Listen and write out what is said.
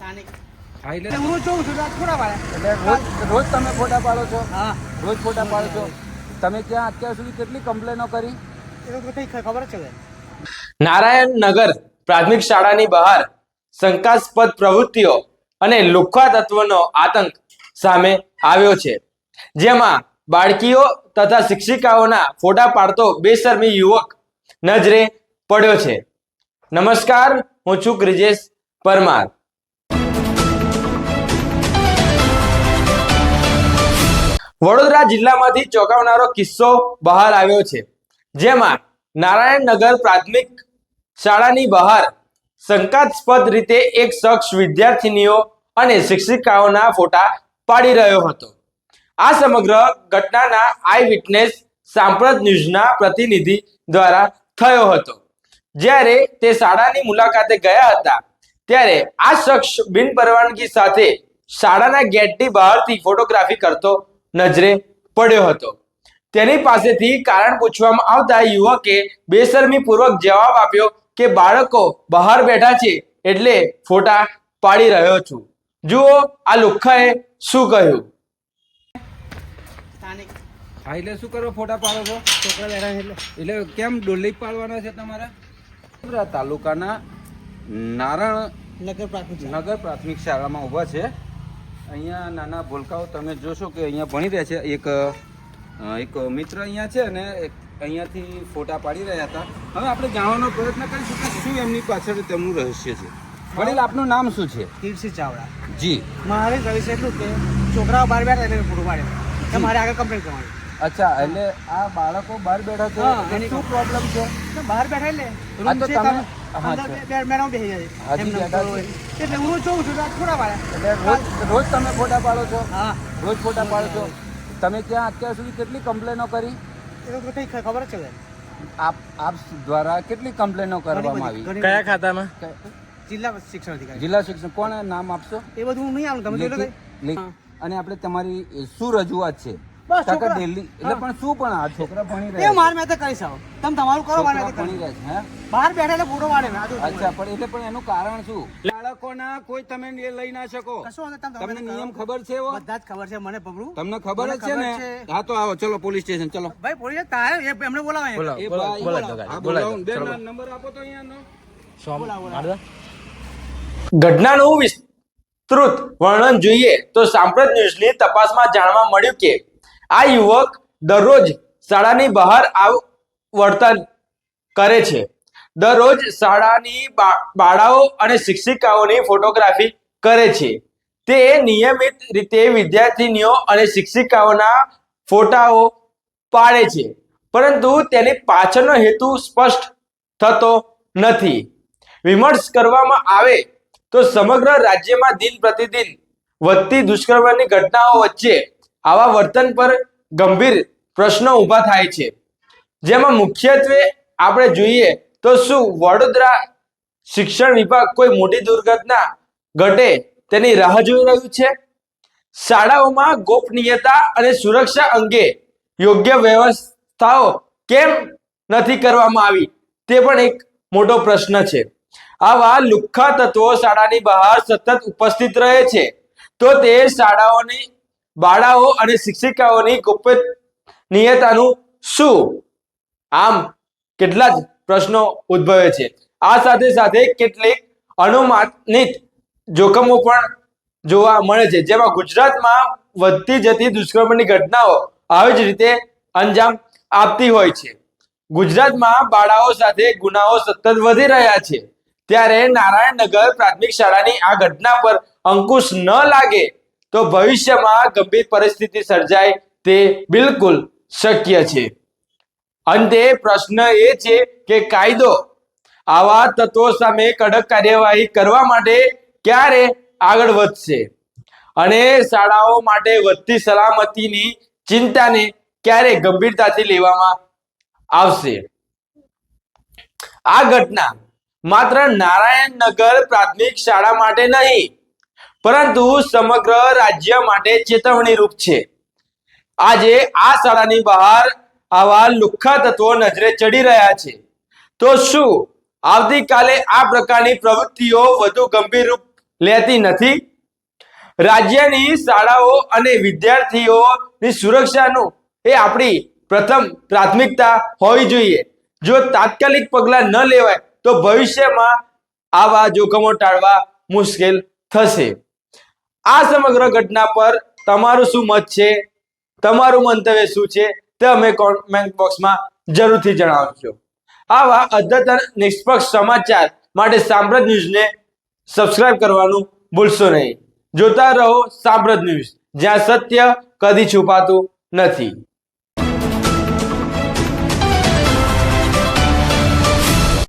સ્થાનિક. હા એટલે એટલે હું જોઉં છું રાજપુરા વાળા. એટલે રોજ રોજ તમે ફોટા પાડો છો? હા. રોજ ફોટા પાડો છો? તમે ત્યાં અત્યાર સુધી કેટલી કમ્પ્લેનો કરી? એ તો કઈ ખબર છે નારાયણ નગર પ્રાથમિક શાળાની બહાર શંકાસ્પદ પ્રવૃત્તિઓ અને લુખ્ખા તત્વનો આતંક સામે આવ્યો છે. જેમાં બાળકીઓ તથા શિક્ષિકાઓના ફોટા પાડતો બેશરમી યુવક નજરે પડ્યો છે. નમસ્કાર હું છું બ્રિજેશ પરમાર. વડોદરા જિલ્લામાંથી ચોંકાવનારો કિસ્સો બહાર આવ્યો છે. જેમાં નારાયણનગર પ્રાથમિક શાળાની બહાર શંકાસ્પદ રીતે એક શખ્સ વિદ્યાર્થીનીઓ અને શિક્ષિકાઓના ફોટા પાડી રહ્યો હતો. આ સમગ્ર ઘટનાના આઈ વિટનેસ સાંપ્રત ન્યૂઝના પ્રતિનિધિ દ્વારા થયો હતો. જ્યારે તે શાળાની મુલાકાતે ગયા હતા, ત્યારે આ શખ્સ બિનપરવાનગી સાથે શાળાના ગેટની બહારથી ફોટોગ્રાફી કરતો નજરે પડ્યો હતો. તેની પાસેથી કારણ પૂછવામાં આવતા યુવકે બેશરમીપૂર્વક જવાબ આપ્યો કે બાળકો બહાર બેઠા છે એટલે ફોટા પાડી રહ્યો છું. જુઓ આ લુખ્ખાએ શું કહ્યું? હા એટલે શું કરો? ફોટા પાડો છો? છોકરા બેઠા છે એટલે. એટલે કેમ ડોલી પાડવાના છે તમારા? તાલુકાના નારણ નગર પ્રાથમિક નગર પ્રાથમિક શાળામાં ઊભા છે. અહીંયા નાના ભૂલકાઓ તમે જોશો કે અહીંયા ભણી રહ્યા છે. એક એક મિત્ર અહીંયા છે અને એક અહીંયાથી ફોટા પાડી રહ્યા હતા. હવે આપણે જાણવાનો પ્રયત્ન કરીશું કે શું એમની પાછળ તેમનું રહસ્ય છે. વડીલ આપનું નામ શું છે? તીરસિંહ ચાવડા. જી. મારે કહ્યું છે એટલું કે છોકરાઓ બહાર બેઠા એટલે ફોટો પાડે મારે આગળ કમ્પ્લેન કરવાની. અચ્છા એટલે આ બાળકો બહાર બેઠા છે. એની શું પ્રોબ્લેમ છે? બહાર બેઠા એટલે રૂમ છે તમે- રોજ તમે ફોટા પાડો છો? હા. રોજ ફોટા પાડો છો? તમે ત્યાં અત્યાર સુધી કેટલી કમ્પ્લેનો કરી? એ તો કઈ ખબર છે. આપ આપ દ્વારા કેટલી કમ્પ્લેનો કરવામાં આવી? ખાતામાં? જિલ્લા શિક્ષણ અધિકારી. જિલ્લા શિક્ષણ. કોને નામ આપશો? એ બધું હું નહીં આવું તમે. અને આપણે તમારી શું રજૂઆત છે? બસ છોકરા- દિલ્હી એટલે પણ શું પણ આ છોકરા ભણી એ માર મેં તો આવો. તમે તમારું કરો મારે ભણી રહ્યા છે બહાર બેઠા એટલે ફોટો જો અચ્છા પણ એટલે પણ એનું કારણ શું? બાળકોના કોઈ તમે લઈ ના શકો. તમને નિયમ ખબર છે એવો? બધા જ ખબર છે મને પબડું તમને ખબર જ છે ને? હા તો આવો ચલો પોલીસ સ્ટેશન ચલો. ભાઈ પોલીસ તારે એમને બોલાવે બોલાવો. બેન, નંબર આપો તો બોલાવો. ઘટનાનું વિસ્તૃત વર્ણન જોઈએ તો સાંપ્રત ન્યૂઝની તપાસમાં જાણવા મળ્યું કે આ યુવક દરરોજ શાળાની બહાર આવ, વર્તન કરે છે. દરરોજ શાળાની બાળાઓ અને શિક્ષિકાઓની ફોટોગ્રાફી કરે છે. તે નિયમિત રીતે વિદ્યાર્થીનીઓ અને શિક્ષિકાઓના ફોટાઓ પાડે છે. પરંતુ તેની પાછળનો હેતુ સ્પષ્ટ થતો નથી. વિમર્શ કરવામાં આવે તો સમગ્ર રાજ્યમાં દિન પ્રતિદિન વધતી દુષ્કર્મની ઘટનાઓ વચ્ચે આવા વર્તન પર ગંભીર પ્રશ્નો ઊભા થાય છે. જેમાં મુખ્યત્વે આપણે જોઈએ તો શું વડોદરા શિક્ષણ વિભાગ કોઈ મોટી દુર્ઘટના ઘટે તેની રાહ જોઈ રહ્યું છે? શાળાઓમાં ગોપનીયતા અને સુરક્ષા અંગે યોગ્ય વ્યવસ્થાઓ કેમ નથી કરવામાં આવી? તે પણ એક મોટો પ્રશ્ન છે. આવા લુખ્ખા તત્વો શાળાની બહાર સતત ઉપસ્થિત રહે છે. તો તે શાળાઓની બાળાઓ અને શિક્ષિકાઓની ગોપનીયતાનું શું? આમ કેટલા જ પ્રશ્નો ઉદ્ભવે છે. આ સાથે સાથે કેટલીક અનુમાનિત જોખમો પણ જોવા મળે છે. જેમાં ગુજરાતમાં વધતી જતી દુષ્કર્મની ઘટનાઓ આવી જ રીતે અંજામ આપતી હોય છે. ગુજરાતમાં બાળાઓ સાથે ગુનાઓ સતત વધી રહ્યા છે. ત્યારે નારાયણનગર પ્રાથમિક શાળાની આ ઘટના પર અંકુશ ન લાગે તો ભવિષ્યમાં ગંભીર પરિસ્થિતિ સર્જાય તે બિલકુલ શક્ય છે. અંતે પ્રશ્ન એ છે કે કાયદો આવા તત્વો સામે કડક કાર્યવાહી કરવા માટે ક્યારે આગળ વધશે અને શાળાઓ માટે વધતી સલામતીની ચિંતાને ક્યારે ગંભીરતાથી લેવામાં આવશે? આ ઘટના માત્ર નારાયણનગર પ્રાથમિક શાળા માટે નહીં પરંતુ સમગ્ર રાજ્ય માટે ચેતવણી રૂપ છે. આજે આ શાળાની બહાર આવા લુખ્ખા તત્વો નજરે ચડી રહ્યા છે. તો શું આવતીકાલે આ પ્રકારની પ્રવૃત્તિઓ વધુ ગંભીર રૂપ લેતી નથી? રાજ્યની શાળાઓ અને વિદ્યાર્થીઓની સુરક્ષાનું એ આપણી પ્રથમ પ્રાથમિકતા હોવી જોઈએ. જો તાત્કાલિક પગલાં ન લેવાય તો ભવિષ્યમાં આવા જોખમો ટાળવા મુશ્કેલ થશે. આ સમગ્ર ઘટના પર તમારું શું મત છે? તમારું મંતવ્ય શું છે? તે અમે કોમેન્ટ બોક્સમાં જરૂરથી જણાવજો. આવા અદ્યતન નિષ્પક્ષ સમાચાર માટે સાંપ્રત ન્યૂઝને સબસ્ક્રાઇબ કરવાનું ભૂલશો નહીં. જોતા રહો સાંપ્રત ન્યૂઝ, જ્યાં સત્ય કદી છુપાતું નથી.